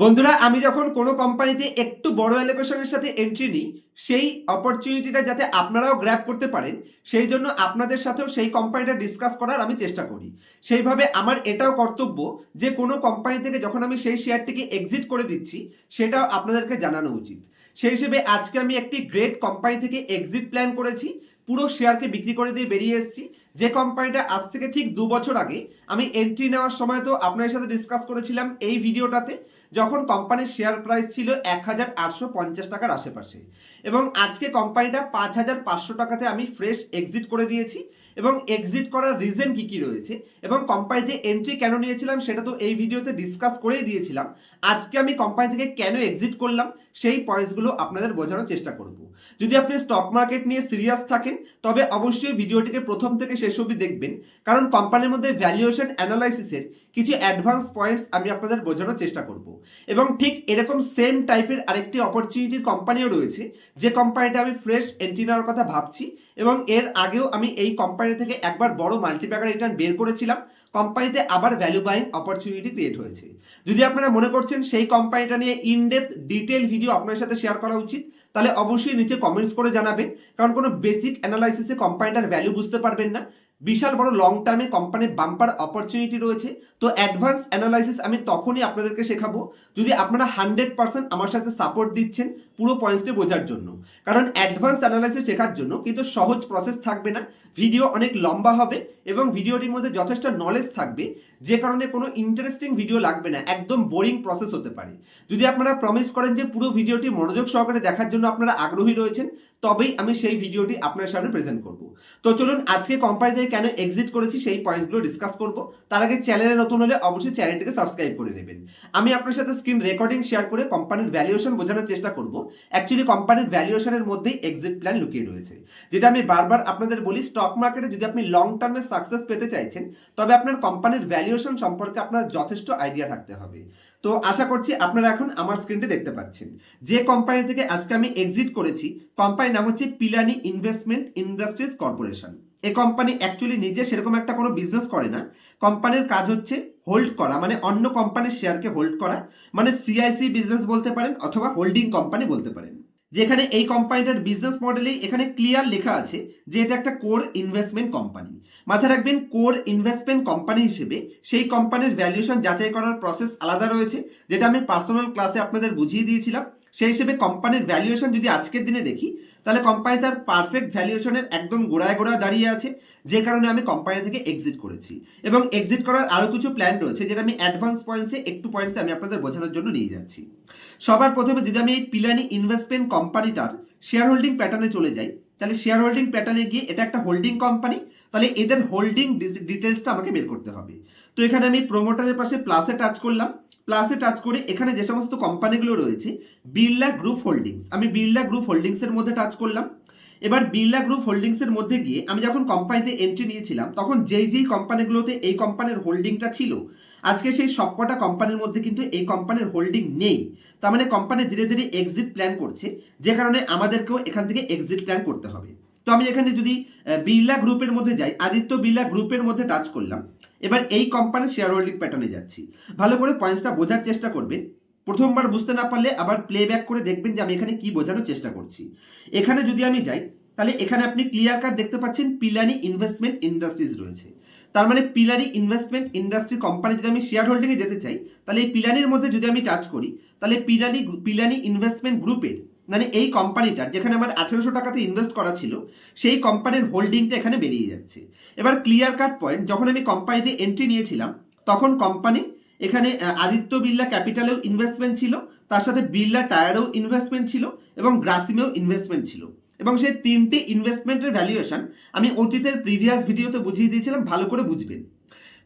বন্ধুরা, আমি যখন কোনো কোম্পানিতে একটু বড় অ্যালোকেশনের সাথে এন্ট্রি নিই, সেই অপরচুনিটিটা যাতে আপনারাও গ্র্যাব করতে পারেন, সেই জন্য আপনাদের সাথেও সেই কোম্পানিটা ডিসকাস করার আমি চেষ্টা করি। সেইভাবে আমার এটাও কর্তব্য যে, কোনো কোম্পানি থেকে যখন আমি সেই শেয়ারটিকে এক্সিট করে দিচ্ছি, সেটাও আপনাদেরকে জানানো উচিত। সেই হিসেবে আজকে আমি একটি গ্রেট কোম্পানি থেকে এক্সিট প্ল্যান করেছি, পুরো শেয়ারকে বিক্রি করে দিয়ে বেরিয়ে এসেছি। যে কোম্পানিটা আজ থেকে ঠিক দু বছর আগে আমি এন্ট্রি নেওয়ার সময় তো আপনাদের সাথে ডিসকাস করেছিলাম এই ভিডিওটাতে যখন কোম্পানির শেয়ার প্রাইস ছিল এক হাজার আটশো পঞ্চাশ টাকার আশেপাশে। এবং আজকে কোম্পানিটা পাঁচ হাজার পাঁচশো টাকাতে আমি ফ্রেশ এক্সিট করে দিয়েছি। এবং এক্সিট করার রিজন কি কি রয়েছে? এবং কোম্পানি কোম্পানিতে এন্ট্রি কেন নিয়েছিলাম সেটা তো এই ভিডিওতে ডিসকাস করেই দিয়েছিলাম। আজকে আমি কোম্পানি থেকে কেন এক্সিট করলাম সেই পয়েন্টসগুলো আপনাদের বোঝানোর চেষ্টা করব। যদি আপনি স্টক মার্কেট নিয়ে সিরিয়াস থাকেন, তবে অবশ্যই ভিডিওটিকে প্রথম থেকে শেষ অবধি দেখবেন। কারণ কোম্পানির মধ্যে ভ্যালুয়েশন অ্যানালাইসিসের কিছু অ্যাডভান্স পয়েন্টস আমি আপনাদের বোঝানোর চেষ্টা করব। এবং ঠিক এরকম সেম টাইপের আরেকটি অপরচুনিটির কোম্পানিও রয়েছে, যে কোম্পানিটা আমি ফ্রেশ এন্ট্রি নেওয়ার কথা ভাবছি এবং এর আগেও আমি এই কোম্পানি থেকে একবার বড় মাল্টিপ্যাকার রিটার্ন বের করেছিলাম কোম্পানিতে আবার ভ্যালু বাইং অপরচুনিটি ক্রিয়েট হয়েছে। যদি আপনারা মনে করছেন সেই কোম্পানিটা নিয়ে ইনডেপথ ডিটেল ভিডিও আপনার সাথে শেয়ার করা উচিত, তাহলে অবশ্যই নিচে কমেন্টস করে জানাবেন, কারণ কোনো বেসিক অ্যানালাইসিসে কোম্পানিটার ভ্যালু বুঝতে পারবেন না। বিশাল বড় লং টার্মে কোম্পানির বাম্পার অপরচুনিটি রয়েছে। তো অ্যাডভান্স অ্যানালাইসিস আমি তখনই আপনাদেরকে শেখাবো, যদি আপনারা হান্ড্রেড পার্সেন্ট আমার সাথে সাপোর্ট দিচ্ছেন পুরো পয়েন্টসটি বোঝার জন্য। কারণ অ্যাডভান্স অ্যানালাইসিস শেখার জন্য কিন্তু সহজ প্রসেস থাকবে না ভিডিও অনেক লম্বা হবে এবং ভিডিওটির মধ্যে যথেষ্ট নলেজ থাকবে, যে কারণে কোনো ইন্টারেস্টিং ভিডিও লাগবে না, একদম বোরিং প্রসেস হতে পারে। যদি আপনারা প্রমিস করেন যে পুরো ভিডিওটি মনোযোগ সহকারে দেখার জন্য আপনারা আগ্রহী রয়েছেন, তবেই আমি সেই ভিডিওটি আপনার সামনে প্রেজেন্ট করব। তো চলুন আজকে কোম্পানি থেকে কেন এক্সিট করেছি সেই পয়েন্টসগুলো ডিসকাস করব। তার আগে চ্যানেলে নতুন হলে অবশ্যই চ্যানেলটিকে সাবস্ক্রাইব করে নেবেন। আমি আপনার সাথে স্ক্রিন রেকর্ডিং শেয়ার করে কোম্পানির ভ্যালুয়েশন বোঝানোর চেষ্টা করব। অ্যাকচুয়ালি কোম্পানির ভ্যালুয়েশনের মধ্যেই এক্সিট প্ল্যান লুকিয়ে রয়েছে। যেটা আমি বারবার আপনাদের বলি স্টক মার্কেটে যদি আপনি লং টার্মে সাকসেস পেতে চাইছেন, তবে আপনার কোম্পানির ভ্যালুয়েশন সম্পর্কে আপনার যথেষ্ট আইডিয়া থাকতে হবে। তো আশা করছি আপনারা এখন আমার স্ক্রিনটি দেখতে পাচ্ছেন। যে কোম্পানি থেকে আজকে আমি এক্সিট করেছি কোম্পানির নাম হচ্ছে পিলানি ইনভেস্টমেন্ট ইন্ডাস্ট্রিজ কর্পোরেশন এই কোম্পানি অ্যাকচুয়ালি নিজে সেরকম একটা কোনো বিজনেস করে না। কোম্পানির কাজ হচ্ছে হোল্ড করা মানে অন্য কোম্পানির শেয়ারকে হোল্ড করা মানে সিআইসি বিজনেস বলতে পারেন অথবা হোল্ডিং কোম্পানি বলতে পারেন। যেখানে এই কোম্পানিটার বিজনেস মডেলেই এখানে ক্লিয়ার লেখা আছে যে এটা একটা কোর ইনভেস্টমেন্ট কোম্পানি মাথায় রাখবেন কোর ইনভেস্টমেন্ট কোম্পানি হিসেবে সেই কোম্পানির ভ্যালুয়েশন যাচাই করার প্রসেস আলাদা রয়েছে, যেটা আমি পার্সোনাল ক্লাসে আপনাদের বুঝিয়ে দিয়েছিলাম। সেই হিসেবে কোম্পানির ভ্যালুয়েশন যদি আজকের দিনে দেখি তাহলে কোম্পানি তার পারফেক্ট ভ্যালুয়েশনের একদম গোড়ায় গোড়ায় দাঁড়িয়ে আছে, যে কারণে আমি কোম্পানি থেকে এক্সিট করেছি। এবং এক্সিট করার আরও কিছু প্ল্যান রয়েছে, যেটা আমি অ্যাডভান্স পয়েন্টসে একটু পয়েন্টসে আমি আপনাদের বোঝানোর জন্য নিয়ে যাচ্ছি। সবার প্রথমে যদি আমি এই পিলানি ইনভেস্টমেন্ট কোম্পানিটার শেয়ার হোল্ডিং প্যাটার্নে চলে যাই, তাহলে শেয়ার হোল্ডিং প্যাটার্নে গিয়ে এটা একটা হোল্ডিং কোম্পানি তাহলে এদের হোল্ডিং ডিটেলসটা আমাকে বের করতে হবে। তো এখানে আমি প্রোমোটারের পাশে প্লাসে টাচ করলাম। প্লাসে টাচ করে এখানে যে সমস্ত কোম্পানিগুলো রয়েছে বিড়লা গ্রুপ হোল্ডিংস আমি বিড়লা গ্রুপ হোল্ডিংসের মধ্যে টাচ করলাম। এবার বিড়লা গ্রুপ হোল্ডিংসের মধ্যে গিয়ে আমি যখন কোম্পানিতে এন্ট্রি নিয়েছিলাম, তখন যেই যেই কোম্পানিগুলোতে এই কোম্পানির হোল্ডিংটা ছিল, আজকে সেই সবকটা কোম্পানির মধ্যে কিন্তু এই কোম্পানির হোল্ডিং নেই। তার মানে কোম্পানি ধীরে ধীরে এক্সিট প্ল্যান করছে, যে কারণে আমাদেরকেও এখান থেকে এক্সিট প্ল্যান করতে হবে। তো আমি এখানে যদি বিড়লা গ্রুপের মধ্যে যাই, আদিত্য বিড়লা গ্রুপের মধ্যে টাচ করলাম, এবার এই কোম্পানির শেয়ার হোল্ডিং প্যাটার্নে যাচ্ছি। ভালো করে পয়েন্টসটা বোঝার চেষ্টা করবেন, প্রথমবার বুঝতে না পারলে আবার প্লে ব্যাক করে দেখবেন যে আমি এখানে কি বোঝানোর চেষ্টা করছি। এখানে যদি আমি যাই, তাহলে এখানে আপনি ক্লিয়ার কাট দেখতে পাচ্ছেন পিলানি ইনভেস্টমেন্ট ইন্ডাস্ট্রিজ রয়েছে। তার মানে পিলানি ইনভেস্টমেন্ট ইন্ডাস্ট্রি কোম্পানি যদি আমি শেয়ার হোল্ডিংয়ে যেতে চাই, তাহলে এই পিলানির মধ্যে যদি আমি টাচ করি, তাহলে পিলানি পিলানি ইনভেস্টমেন্ট গ্রুপের মানে এই কোম্পানিটার যেখানে আমার আঠেরোশো টাকাতে ইনভেস্ট করা ছিল, সেই কোম্পানির হোল্ডিংটা এখানে বেরিয়ে যাচ্ছে। এবার ক্লিয়ার কাট পয়েন্ট যখন আমি কোম্পানিতে এন্ট্রি নিয়েছিলাম, তখন কোম্পানি এখানে আদিত্য বিড়লা ক্যাপিটালেও ইনভেস্টমেন্ট ছিল, তার সাথে বিড়লা টায়ারেও ইনভেস্টমেন্ট ছিল এবং গ্রাসিমেও ইনভেস্টমেন্ট ছিল। এবং সেই তিনটে ইনভেস্টমেন্টের ভ্যালুয়েশন আমি অতীতের প্রিভিয়াস ভিডিওতে বুঝিয়ে দিয়েছিলাম, ভালো করে বুঝবেন।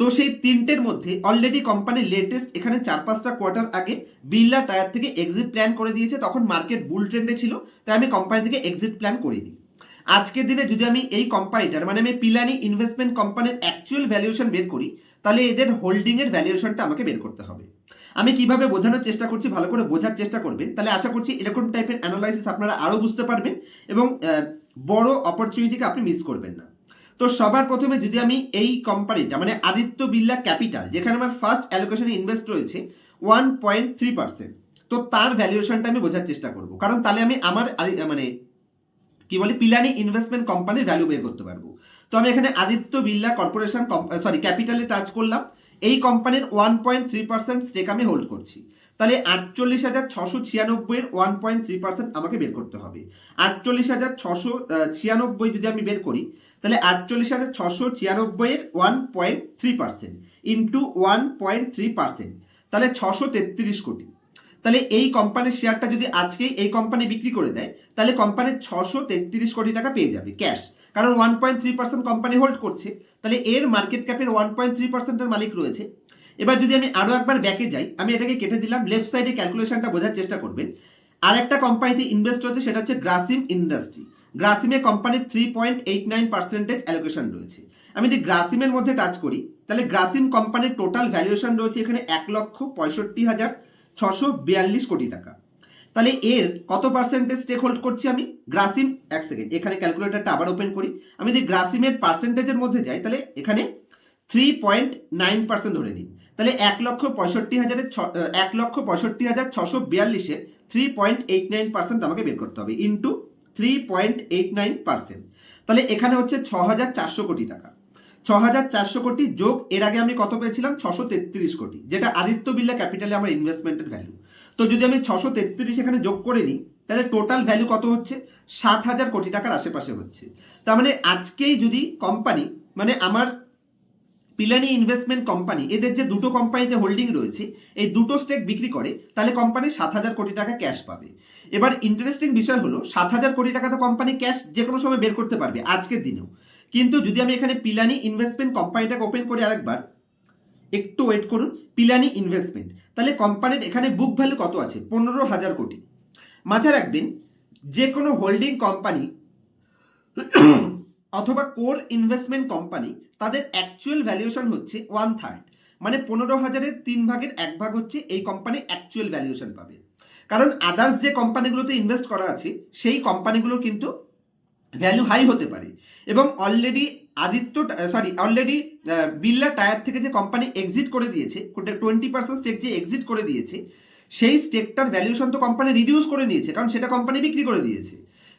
তো সেই তিনটের মধ্যে অলরেডি কোম্পানির লেটেস্ট এখানে চার পাঁচটা কোয়ার্টার আগে বিড়লা টায়ার থেকে এক্সিট প্ল্যান করে দিয়েছে, তখন মার্কেট বুল ট্রেন্ডে ছিল, তাই আমি কোম্পানি থেকে এক্সিট প্ল্যান করে দিই আজকের দিনে যদি আমি এই কোম্পানিটার মানে আমি পিলানি ইনভেস্টমেন্ট কোম্পানির অ্যাকচুয়াল ভ্যালুয়েশন বের করি, তাহলে এদের হোল্ডিংয়ের ভ্যালুয়েশনটা আমাকে বের করতে হবে। আমি কীভাবে বোঝানোর চেষ্টা করছি, ভালো করে বোঝার চেষ্টা করবেন, তাহলে আশা করছি এরকম টাইপের অ্যানালাইসিস আপনারা আরও বুঝতে পারবেন এবং বড় অপরচুনিটিকে আপনি মিস করবেন না। তো সবার প্রথমে যদি আমি এই কোম্পানিটা মানে আদিত্য বিল্লা ক্যাপিটাল যেখানে আমার ফার্স্ট অ্যালোকেশনে ইনভেস্ট রয়েছে ওয়ান পয়েন্ট থ্রি পার্সেন্ট তো তার ভ্যালুয়েশনটা আমি বোঝার চেষ্টা করব। কারণ তাহলে আমি আমার মানে কি বলে পিলানি ইনভেস্টমেন্ট কোম্পানির ভ্যালু বের করতে পারব। তো আমি এখানে আদিত্য বিল্লা কর্পোরেশন সরি ক্যাপিটালে টাচ করলাম। এই কোম্পানির one point three percent stake আমি হোল্ড করছি। তাহলে আটচল্লিশ হাজার ছশো ছিয়ানব্বইয়ের ওয়ান পয়েন্ট থ্রি পার্সেন্ট আমাকে বের করতে হবে। আটচল্লিশ হাজার ছশো ছিয়ানব্বই যদি আমি বের করি তাহলে আটচল্লিশ হাজার ছশো ছিয়ানব্বইয়ের one point three percent into one point three percent তাহলে ছশো তেত্রিশ কোটি। তাহলে এই কোম্পানির শেয়ারটা যদি আজকেই এই কোম্পানি বিক্রি করে দেয়, তাহলে কোম্পানির ছশো তেত্রিশ কোটি টাকা পেয়ে যাবে ক্যাশ কারণ one point three percent company hold করছে। তাহলে এর মার্কেট ক্যাপের ওয়ান পয়েন্ট থ্রি পার্সেন্টের মালিক রয়েছে। এবার যদি আমি আরও একবার ব্যাকে যাই, আমি এটাকে কেটে দিলাম লেফট সাইডে ক্যালকুলেশনটা বোঝার চেষ্টা করবেন। আর একটা কোম্পানিতে ইনভেস্ট হচ্ছে, সেটা হচ্ছে গ্রাসিম ইন্ডাস্ট্রি গ্রাসিমে কোম্পানির three point eight nine percentage allocation রয়েছে। আমি যদি গ্রাসিমের মধ্যে টাচ করি, তাহলে গ্রাসিম কোম্পানির টোটাল ভ্যালুয়েশন রয়েছে এখানে এক লক্ষ পঁয়ষট্টি হাজার ছশো বিয়াল্লিশ কোটি টাকা। তাহলে এর কত পার্সেন্টেজ স্টেক হোল্ড করছি আমি? গ্রাসিম এক সেকেন্ড এখানে ক্যালকুলেটারটা আবার ওপেন করি। আমি যদি গ্রাসিমের পার্সেন্টেজের মধ্যে যাই, তাহলে এখানে থ্রি পয়েন্ট নাইন পার্সেন্ট ধরে নিন। তাহলে এক লক্ষ পঁয়ষট্টি হাজারের ছ- এক লক্ষ পঁয়ষট্টি হাজার ছশো বিয়াল্লিশে three point eight nine percent আমাকে বের করতে হবে into three point eight nine percent তাহলে এখানে হচ্ছে ছ হাজার চারশো কোটি টাকা। ছ হাজার চারশো কোটি যোগ, এর আগে আমি কত পেয়েছিলাম? ছশো তেত্রিশ কোটি, যেটা আদিত্য বিল্লা ক্যাপিটালে আমার ইনভেস্টমেন্টের ভ্যালু তো যদি আমি ছশো তেত্রিশ এখানে যোগ করে নিই, তাহলে টোটাল ভ্যালু কত হচ্ছে? সাত হাজার কোটি টাকার আশেপাশে হচ্ছে। তার মানে আজকেই যদি কোম্পানি মানে আমার পিলানি ইনভেস্টমেন্ট কোম্পানি এদের যে দুটো কোম্পানিতে হোল্ডিং রয়েছে, এই দুটো স্টেক বিক্রি করে, তাহলে কোম্পানি সাত হাজার কোটি টাকা ক্যাশ পাবে। এবার ইন্টারেস্টিং বিষয় হলো, সাত হাজার কোটি টাকা তো কোম্পানি ক্যাশ যে কোনো সময় বের করতে পারবে আজকের দিনেও। কিন্তু যদি আমি এখানে পিলানি ইনভেস্টমেন্ট কোম্পানিটাকে ওপেন করি আরেকবার, একটু ওয়েট করুন পিলানি ইনভেস্টমেন্ট তাহলে কোম্পানির এখানে বুক ভ্যালু কত আছে? পনেরো হাজার কোটি। মাথায় রাখবেন যে কোনো হোল্ডিং কোম্পানি অথবা কোর ইনভেস্টমেন্ট কোম্পানি, তাদের অ্যাকচুয়াল ভ্যালুয়েশন হচ্ছে ওয়ান থার্ড মানে পনেরো হাজারের তিন ভাগের এক ভাগ হচ্ছে এই কোম্পানি অ্যাকচুয়াল ভ্যালুয়েশন পাবে। কারণ আদার্স যে কোম্পানিগুলোতে ইনভেস্ট করা আছে, সেই কোম্পানিগুলোর কিন্তু ভ্যালু হাই হতে পারে। এবং already Aditya sorry already Birla tyre থেকে যে কোম্পানি এক্সিট করে দিয়েছে টোয়েন্টি পার্সেন্ট স্টেক যে এক্সিট করে দিয়েছে, সেই স্টেকটার ভ্যালুয়েশন তো কোম্পানি রিডিউস করে নিয়েছে, কারণ সেটা কোম্পানি বিক্রি করে দিয়েছে।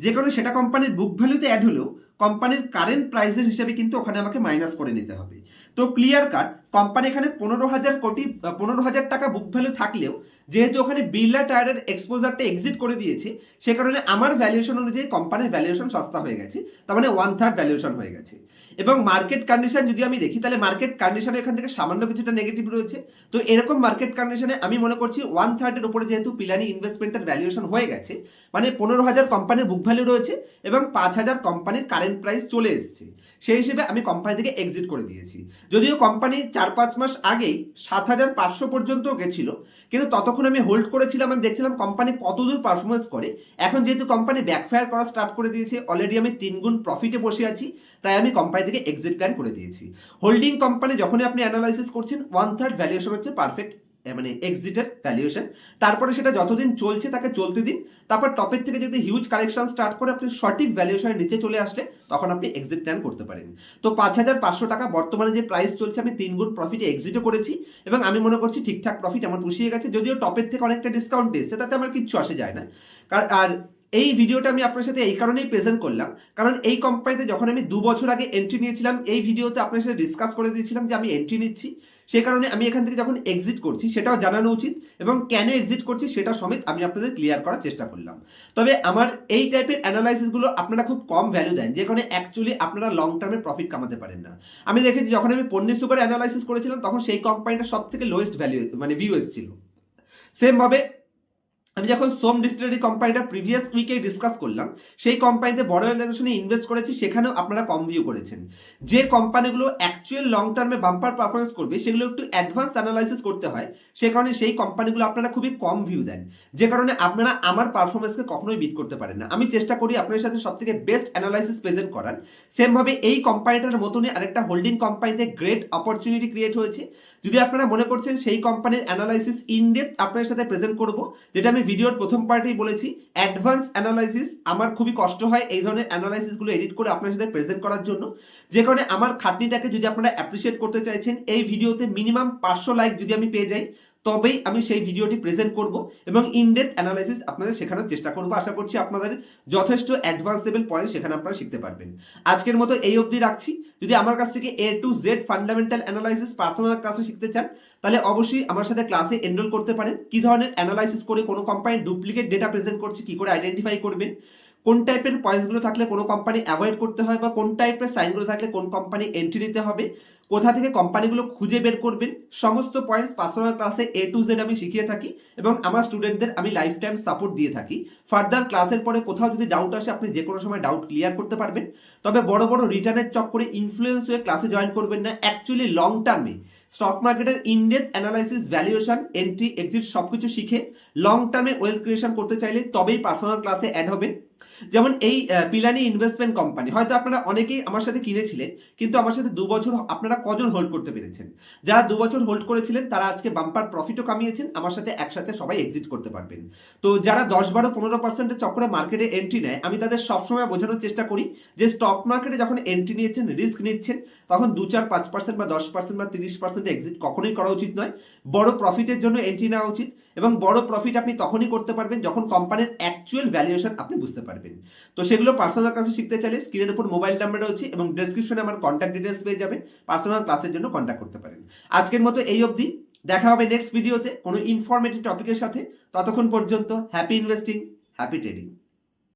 যে কারণে সেটা কোম্পানির বুক ভ্যালুতে অ্যাড হলেও কোম্পানির কারেন্ট প্রাইসের হিসাবে কিন্তু ওখানে আমাকে মাইনাস করে নিতে হবে। তো ক্লিয়ার কাট কোম্পানি এখানে পনেরো হাজার কোটি, পনেরো হাজার টাকা বুক ভ্যালু থাকলেও, যেহেতু ওখানে বিড়লা টায়ারের এক্সপোজারটা এক্সিট করে দিয়েছে, সে কারণে আমার ভ্যালুয়েশন অনুযায়ী কোম্পানির ভ্যালুয়েশন সস্তা হয়ে গেছে, তার মানে ওয়ান থার্ড ভ্যালুয়েশন হয়ে গেছে। এবং মার্কেট কন্ডিশন যদি আমি দেখি, তাহলে মার্কেট কন্ডিশনে এখান থেকে সামান্য কিছুটা নেগেটিভ রয়েছে। তো এরকম মার্কেট কন্ডিশনে আমি মনে করছি ওয়ান থার্ডের উপরে যেহেতু পিলানি ইনভেস্টমেন্টের ভ্যালুয়েশন হয়ে গেছে মানে পনেরো হাজার কোম্পানির বুক ভ্যালু রয়েছে এবং পাঁচ হাজার কোম্পানির কারেন্ট প্রাইস চলে এসেছে। সেই হিসেবে আমি কোম্পানি থেকে এক্সিট করে দিয়েছি। যদিও কোম্পানি চার পাঁচ মাস আগেই সাত হাজার পাঁচশো পর্যন্ত গেছিল, কিন্তু ততক্ষণ আমি হোল্ড করেছিলাম, আমি দেখছিলাম কোম্পানি কতদূর পারফরমেন্স করে। এখন যেহেতু কোম্পানি ব্যাকফায়ার করা স্টার্ট করে দিয়েছে অলরেডি আমি তিন গুণ প্রফিটে বসে আছি, তাই আমি কোম্পানি থেকে এক্সিট প্ল্যান করে দিয়েছি। হোল্ডিং কোম্পানি যখনই আপনি অ্যানালাইসিস করছেন ওয়ান থার্ড ভ্যালুয়েশন হচ্ছে পারফেক্ট মানে এক্সিটের ভ্যালুয়েশন তারপরে সেটা যতদিন চলছে তাকে চলতে দিন। তারপর টপের থেকে যদি হিউজ কালেকশন স্টার্ট করে আপনি সঠিক ভ্যালুয়েশনের নিচে চলে আসলে, তখন আপনি এক্সিট প্ল্যান করতে পারেন। তো পাঁচ হাজার পাঁচশো টাকা বর্তমানে যে প্রাইস চলছে, আমি তিন গুণ প্রফিটে এক্সিটও করেছি এবং আমি মনে করছি ঠিকঠাক প্রফিট আমার পুষিয়ে গেছে, যদিও টপের থেকে অনেকটা ডিসকাউন্ট দিয়েছে তাতে আমার কিচ্ছু আসে যায় না। আর এই ভিডিওটা আমি আপনার সাথে এই কারণেই প্রেজেন্ট করলাম। কারণ এই কোম্পানিতে যখন আমি দু বছর আগে এন্ট্রি নিয়েছিলাম, এই ভিডিওতে আপনার সাথে ডিসকাস করে দিয়েছিলাম যে আমি এন্ট্রি নিচ্ছি। সে কারণে আমি এখান থেকে যখন এক্সিট করছি, সেটাও জানানো উচিত এবং কেন এক্সিট করছি সেটা সমেত আমি আপনাদের ক্লিয়ার করার চেষ্টা করলাম। তবে আমার এই টাইপের অ্যানালাইসিসগুলো আপনারা খুব কম ভ্যালু দেন যেখানে অ্যাকচুয়ালি আপনারা লং টার্মে প্রফিট কামাতে পারেন না। আমি দেখেছি যখন আমি পন্নি সুগার অ্যানালাইসিস করেছিলাম, তখন সেই কোম্পানিটা সব থেকে লোয়েস্ট ভ্যালু মানে ভিউ এসেছিল। সেমভাবে আমি যখন সোম ডিস্টিলারি কোম্পানিটা প্রিভিয়াস উইকে ডিসকাস করলাম, সেই কোম্পানিতে বড় ভ্যালুয়েশনে ইনভেস্ট করেছি, সেখানেও আপনারা কম ভিউ করেছেন। যে কোম্পানিগুলো অ্যাকচুয়াল লং টার্মে বাম্পার পারফরমেন্স করবে, সেগুলো একটু অ্যাডভান্স অ্যানালাইসিস করতে হয়। সে কারণে সেই কোম্পানিগুলো আপনারা খুবই কম ভিউ দেন। যে কারণে আপনারা আমার পারফরমেন্সকে কখনোই বিট করতে পারেন না। আমি চেষ্টা করি আপনাদের সাথে সব থেকে বেস্ট অ্যানালাইসিস প্রেজেন্ট করার সেমভাবে এই কোম্পানিটার মতনই আরেকটা হোল্ডিং কোম্পানিতে গ্রেট অপরচুনিটি ক্রিয়েট হয়েছে। যদি আপনারা মনে করছেন সেই কোম্পানির অ্যানালাইসিস ইনডেপথ আপনাদের সাথে প্রেজেন্ট করব, যেটা আমি ভিডিওর প্রথম পার্টেই বলেছি অ্যাডভান্স অ্যানালাইসিস আমার খুবই কষ্ট হয় এই ধরনের অ্যানালাইসিসগুলো এডিট করে আপনার সাথে প্রেজেন্ট করার জন্য। যে কারণে আমার খাটনিটাকে যদি আপনারা অ্যাপ্রিসিয়েট করতে চাইছেন, এই ভিডিওতে মিনিমাম পাঁচশো লাইক যদি আমি পেয়ে যাই তবেই আমি সেই ভিডিওটি প্রেজেন্ট করব এবং ইনডেপ অ্যানালাইসিস আপনাদের শেখানোর চেষ্টা করব। আশা করছি আপনাদের যথেষ্ট অ্যাডভান্স লেভেল পয়েন্ট সেখানে আপনারা শিখতে পারবেন। আজকের মতো এই অবধি রাখছি। যদি আমার কাছ থেকে A to Z fundamental analysis personal ক্লাসে শিখতে চান, তাহলে অবশ্যই আমার সাথে ক্লাসে এনরোল করতে পারেন। কি ধরনের অ্যানালাইসিস করে কোনো কোম্পানির ডুপ্লিকেট ডেটা প্রেজেন্ট করছে, কি করে আইডেন্টিফাই করবেন? কোন টাইপের পয়েন্টসগুলো থাকলে কোনো কোম্পানি অ্যাভয়েড করতে হয় বা কোন টাইপের সাইনগুলো থাকলে কোন কোম্পানি এন্ট্রি নিতে হবে, কোথা থেকে কোম্পানিগুলো খুঁজে বের করবেন, সমস্ত পয়েন্টস পার্সোনাল ক্লাসে এ টু জেড আমি শিখিয়ে থাকি এবং আমার স্টুডেন্টদের আমি লাইফ টাইম সাপোর্ট দিয়ে থাকি। ফার্দার ক্লাসের পরে কোথাও যদি ডাউট আসে, আপনি যে কোনো সময় ডাউট ক্লিয়ার করতে পারবেন। তবে বড় বড় রিটার্নের চক্করে ইনফ্লুয়েন্স হয়ে ক্লাসে জয়েন করবেন না। অ্যাকচুয়ালি লং টার্মে স্টক মার্কেটের indepth analysis valuation entry exit সব কিছু শিখে লং টার্মে ওয়েলথ ক্রিয়েশন করতে চাইলে তবেই পার্সোনাল ক্লাসে অ্যাড হবেন। যেমন এই পিলানি ইনভেস্টমেন্ট কোম্পানি হয়তো আপনারা অনেকেই আমার সাথে কিনেছিলেন, কিন্তু আমার সাথে দু বছর আপনারা কজন হোল্ড করতে পেরেছেন? যারা দু বছর হোল্ড করেছিলেন, তারা আজকে বাম্পার প্রফিটও কামিয়েছেন, আমার সাথে একসাথে সবাই এক্সিট করতে পারবেন। তো যারা দশ বারো পনেরো পার্সেন্টের চক্করে মার্কেটে এন্ট্রি নেয়, আমি তাদের সবসময় বোঝানোর চেষ্টা করি যে স্টক মার্কেটে যখন এন্ট্রি নিয়েছেন রিস্ক নিচ্ছেন, তখন দু চার পাঁচ পার্সেন্ট বা দশ পার্সেন্ট বা তিরিশ পার্সেন্ট এক্সিট কখনোই করা উচিত নয়। বড় প্রফিটের জন্য এন্ট্রি নেওয়া উচিত এবং বড় প্রফিট আপনি তখনই করতে পারবেন যখন কোম্পানির অ্যাকচুয়াল ভ্যালুয়েশন আপনি বুঝতে পারবেন। তো সেগুলো পার্সোনাল ক্লাসে শিখতে চাইলে স্ক্রিনের উপর মোবাইল নাম্বার রয়েছে এবং ডেসক্রিপশনে আমার কন্ট্যাক্ট ডিটেলস পেয়ে যাবেন। পার্সোনাল ক্লাসের জন্য কন্ট্যাক্ট করতে পারেন। আজকের মতো এই অবধি। দেখা হবে নেক্সট ভিডিওতে কোনো ইনফরমেটিভ টপিকের সাথে। ততক্ষণ পর্যন্ত হ্যাপি ইনভেস্টিং হ্যাপি ট্রেডিং